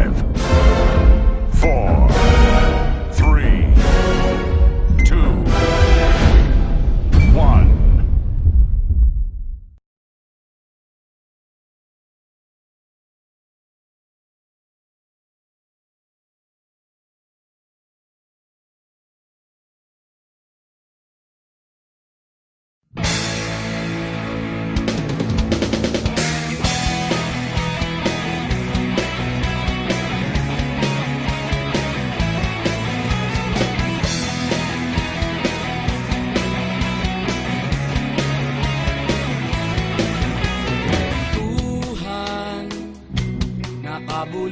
Five.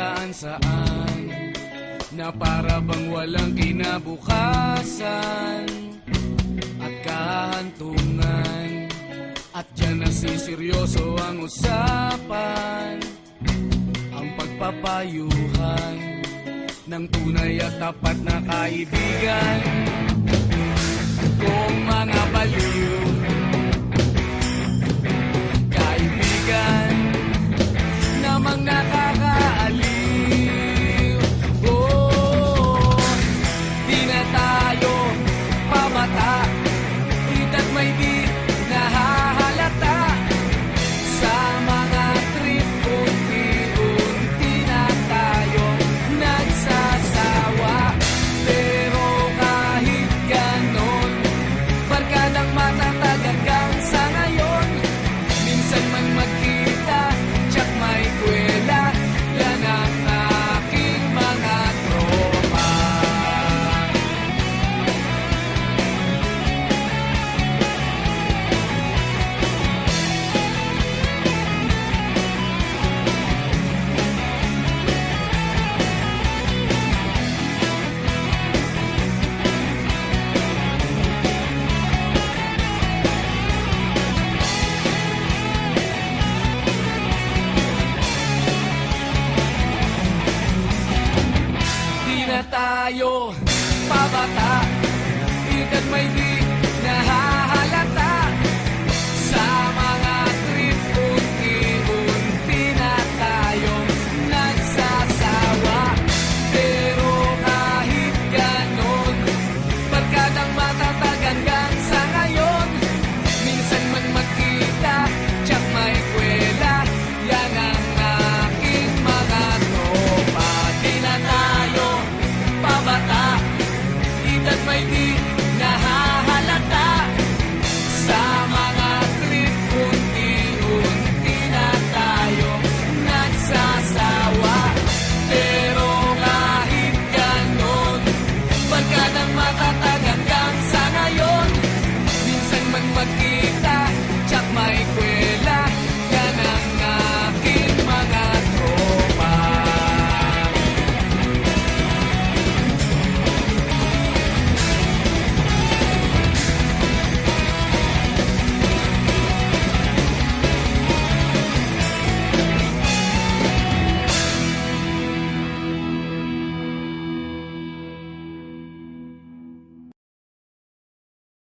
saan saan? Na para bang walang kinabukasan. At kahantungan. At dyan nasiseryoso ang usapan. Ang pagpapayuhan ng tunay at tapat na kaibigan. Kung mga baliw tayo pabata. Edad may di baby.